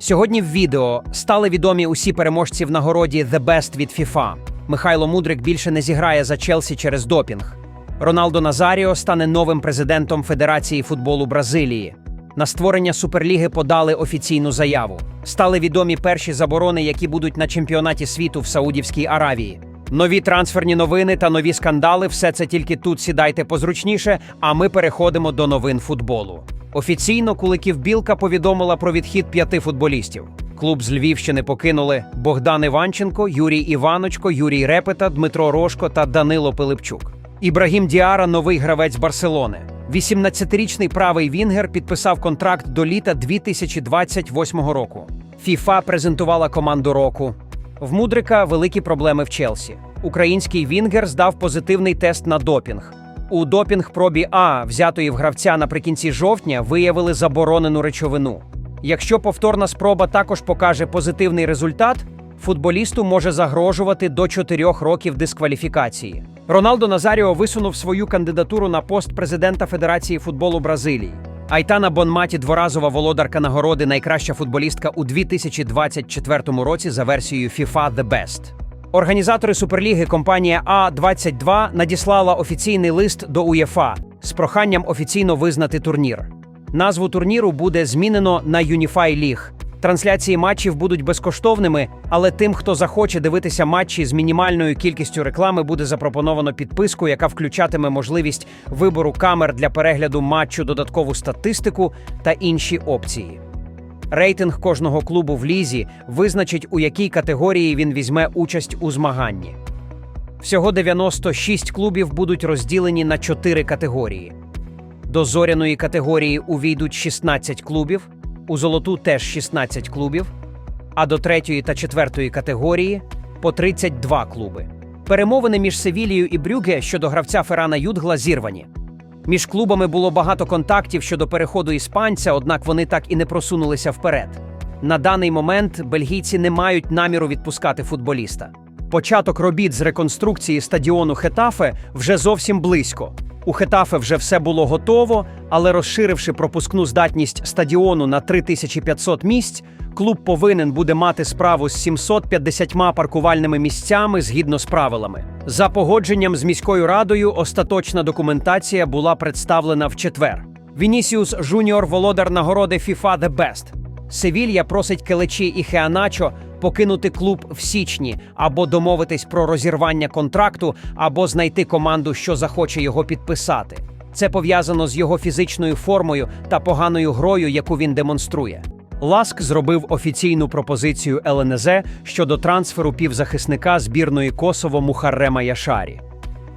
Сьогодні в відео стали відомі усі переможці в нагороді The Best від FIFA. Михайло Мудрик більше не зіграє за Челсі через допінг. Роналдо Назаріо стане новим президентом Федерації футболу Бразилії. На створення Суперліги подали офіційну заяву. Стали відомі перші заборони, які будуть на чемпіонаті світу в Саудівській Аравії. Нові трансферні новини та нові скандали все це тільки тут сідайте позручніше, а ми переходимо до новин футболу. Офіційно Куликів Білка повідомила про відхід п'яти футболістів. Клуб з Львівщини покинули Богдан Іванченко, Юрій Іваночко, Юрій Репета, Дмитро Рожко та Данило Пилипчук. Ібрагім Діара новий гравець Барселони. 18-річний правий Вінгер підписав контракт до літа 2028 року. ФІФА презентувала команду року. В Мудрика великі проблеми в Челсі. Український Вінгер здав позитивний тест на допінг. У допінг-пробі А, взятої в гравця наприкінці жовтня, виявили заборонену речовину. Якщо повторна спроба також покаже позитивний результат, футболісту може загрожувати до 4 років дискваліфікації. Роналдо Назаріо висунув свою кандидатуру на пост президента Федерації футболу Бразилії. Айтана Бонматі дворазова володарка нагороди найкраща футболістка у 2024 році за версією FIFA The Best. Організатори Суперліги компанія А22 надіслала офіційний лист до УЄФА з проханням офіційно визнати турнір. Назву турніру буде змінено на Unify League. Трансляції матчів будуть безкоштовними, але тим, хто захоче дивитися матчі з мінімальною кількістю реклами, буде запропоновано підписку, яка включатиме можливість вибору камер для перегляду матчу, додаткову статистику та інші опції. Рейтинг кожного клубу в лізі визначить, у якій категорії він візьме участь у змаганні. Всього 96 клубів будуть розділені на 4 категорії. До зоряної категорії увійдуть 16 клубів, у золоту теж 16 клубів, а до третьої та четвертої категорії по 32 клуби. Перемовини між Севілією і Брюге щодо гравця Феррана Юдгла зірвані. Між клубами було багато контактів щодо переходу іспанця, однак вони так і не просунулися вперед. На даний момент бельгійці не мають наміру відпускати футболіста. Початок робіт з реконструкції стадіону Хетафе вже зовсім близько. У Хетафе вже все було готово, але розширивши пропускну здатність стадіону на 3500 місць, клуб повинен буде мати справу з 750 паркувальними місцями згідно з правилами. За погодженням з міською радою, остаточна документація була представлена в четвер. Вінісіус Жуніор володар нагороди FIFA The Best. Севілья просить Келечі і Хеаначо покинути клуб в січні або домовитись про розірвання контракту, або знайти команду, що захоче його підписати. Це пов'язано з його фізичною формою та поганою грою, яку він демонструє. Ласк зробив офіційну пропозицію ЛНЗ щодо трансферу півзахисника збірної Косово Мухаррема Яшарі.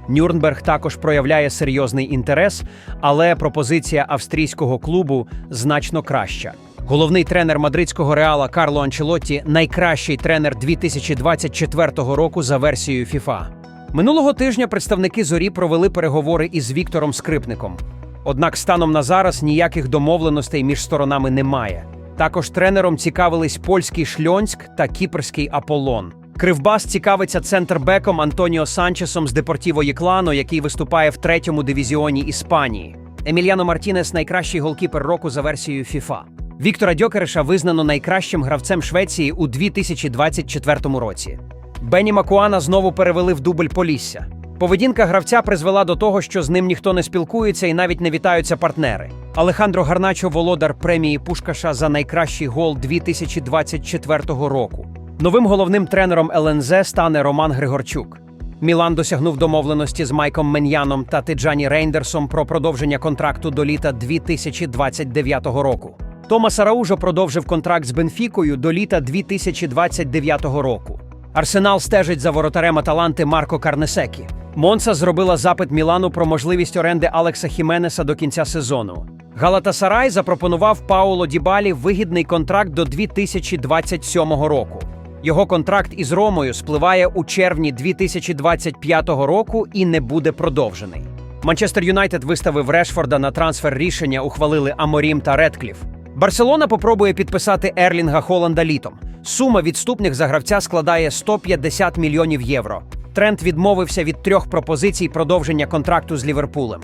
Нюрнберг також проявляє серйозний інтерес, але пропозиція австрійського клубу значно краща. Головний тренер мадридського реала Карло Анчелотті найкращий тренер 2024 року за версією FIFA. Минулого тижня представники зорі провели переговори із Віктором Скрипником. Однак станом на зараз ніяких домовленостей між сторонами немає. Також тренером цікавились польський Шльонськ та кіпрський Аполлон. Кривбас цікавиться центрбеком Антоніо Санчесом з Депортіво Єклано, який виступає в третьому дивізіоні Іспанії. Емільяно Мартінес найкращий голкіпер року за версією FIFA. Віктора Дьокереша визнано найкращим гравцем Швеції у 2024 році. Бені Макуана знову перевели в дубль Полісся. Поведінка гравця призвела до того, що з ним ніхто не спілкується і навіть не вітаються партнери. Алехандро Гарначо володар премії Пушкаша за найкращий гол 2024 року. Новим головним тренером ЛНЗ стане Роман Григорчук. Мілан досягнув домовленості з Майком Меньяном та Тиджані Рейндерсом про продовження контракту до літа 2029 року. Томас Араужо продовжив контракт з Бенфікою до літа 2029 року. Арсенал стежить за воротарем Аталанти Марко Карнесекі. Монса зробила запит Мілану про можливість оренди Алекса Хіменеса до кінця сезону. Галатасарай запропонував Пауло Дібалі вигідний контракт до 2027 року. Його контракт із Ромою спливає у червні 2025 року і не буде продовжений. Манчестер Юнайтед виставив Решфорда на трансфер рішення, ухвалили Аморім та Редкліф. Барселона попробує підписати Ерлінга Холланда літом. Сума відступних за гравця складає 150 мільйонів євро. Трент відмовився від трьох пропозицій продовження контракту з Ліверпулем.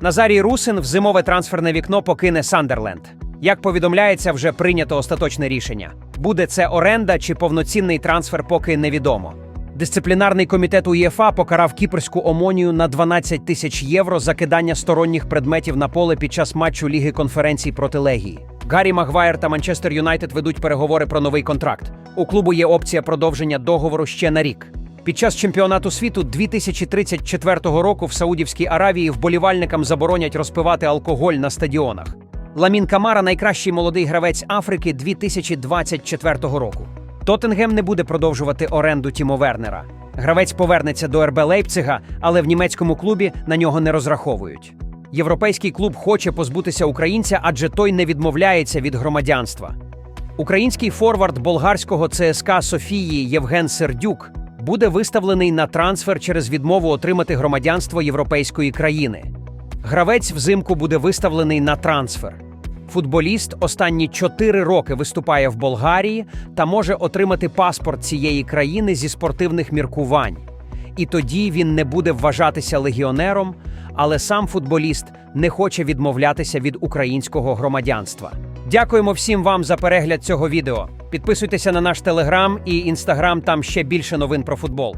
Назарій Русин в зимове трансферне вікно покине Сандерленд. Як повідомляється, вже прийнято остаточне рішення. Буде це оренда чи повноцінний трансфер, поки невідомо. Дисциплінарний комітет УЄФА покарав кіпрську омонію на 12 тисяч євро за кидання сторонніх предметів на поле під час матчу Ліги конференцій проти Легії. Гаррі Магуайр та Манчестер Юнайтед ведуть переговори про новий контракт. У клубу є опція продовження договору ще на рік. Під час чемпіонату світу 2034 року в Саудівській Аравії вболівальникам заборонять розпивати алкоголь на стадіонах. Ламін Камара найкращий молодий гравець Африки 2024 року. Тоттенгем не буде продовжувати оренду Тімо Вернера. Гравець повернеться до РБ Лейпцига, але в німецькому клубі на нього не розраховують. Європейський клуб хоче позбутися українця, адже той не відмовляється від громадянства. Український форвард болгарського ЦСКА Софії Євген Сердюк буде виставлений на трансфер через відмову отримати громадянство європейської країни. Гравець взимку буде виставлений на трансфер. Футболіст останні чотири роки виступає в Болгарії та може отримати паспорт цієї країни зі спортивних міркувань. І тоді він не буде вважатися легіонером, але сам футболіст не хоче відмовлятися від українського громадянства. Дякуємо всім вам за перегляд цього відео. Підписуйтеся на наш телеграм і інстаграм, там ще більше новин про футбол.